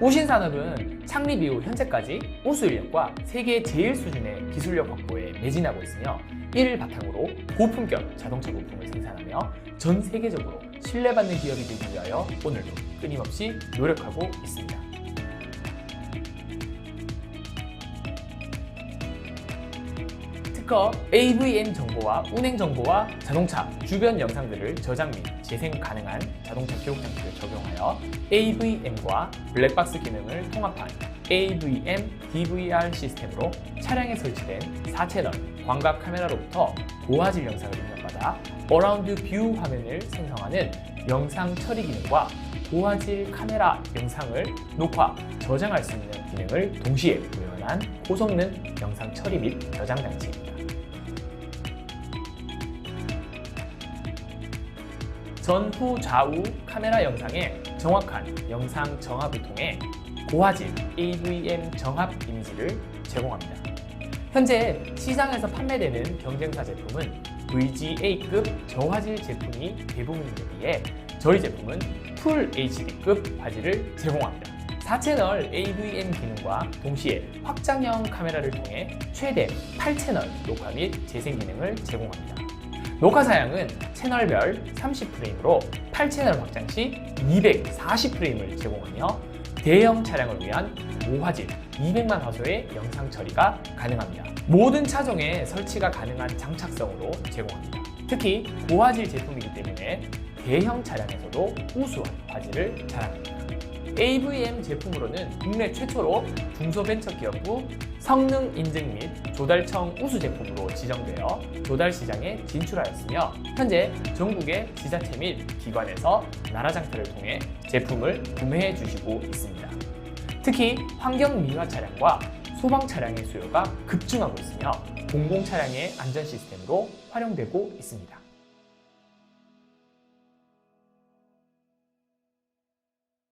우신 산업은 창립 이후 현재까지 우수 인력과 세계 제일 수준의 기술력 확보에 매진하고 있으며 이를 바탕으로 고품격 자동차 부품을 생산하며 전 세계적으로 신뢰받는 기업이 되기 위하여 오늘도 끊임없이 노력하고 있습니다. 특허 AVM 정보와 운행 정보와 자동차 주변 영상들을 저장 및 재생 가능한 자동차 기록 장치를 적용하여 AVM과 블랙박스 기능을 통합한 AVM DVR 시스템으로 차량에 설치된 4채널 광각 카메라로부터 고화질 영상을 입력받아 어라운드 뷰 화면을 생성하는 영상 처리 기능과 고화질 카메라 영상을 녹화, 저장할 수 있는 기능을 동시에 구현한 고성능 영상 처리 및 저장 장치 전후 좌우 카메라 영상의 정확한 영상 정합을 통해 고화질 AVM 정합 이미지를 제공합니다. 현재 시장에서 판매되는 경쟁사 제품은 VGA급 저화질 제품이 대부분인데 비해 저희 제품은 풀 HD급 화질을 제공합니다. 4채널 AVM 기능과 동시에 확장형 카메라를 통해 최대 8채널 녹화 및 재생 기능을 제공합니다. 녹화 사양은 채널별 30프레임으로 8채널 확장 시 240프레임을 제공하며 대형 차량을 위한 고화질 200만 화소의 영상 처리가 가능합니다. 모든 차종에 설치가 가능한 장착성으로 제공합니다. 특히 고화질 제품이기 때문에 대형 차량에서도 우수한 화질을 자랑합니다. AVM 제품으로는 국내 최초로 중소벤처기업부 성능 인증 및 조달청 우수 제품으로 지정되어 조달 시장에 진출하였으며 현재 전국의 지자체 및 기관에서 나라 장터를 통해 제품을 구매해 주시고 있습니다. 특히 환경 미화 차량과 소방 차량의 수요가 급증하고 있으며 공공 차량의 안전 시스템으로 활용되고 있습니다.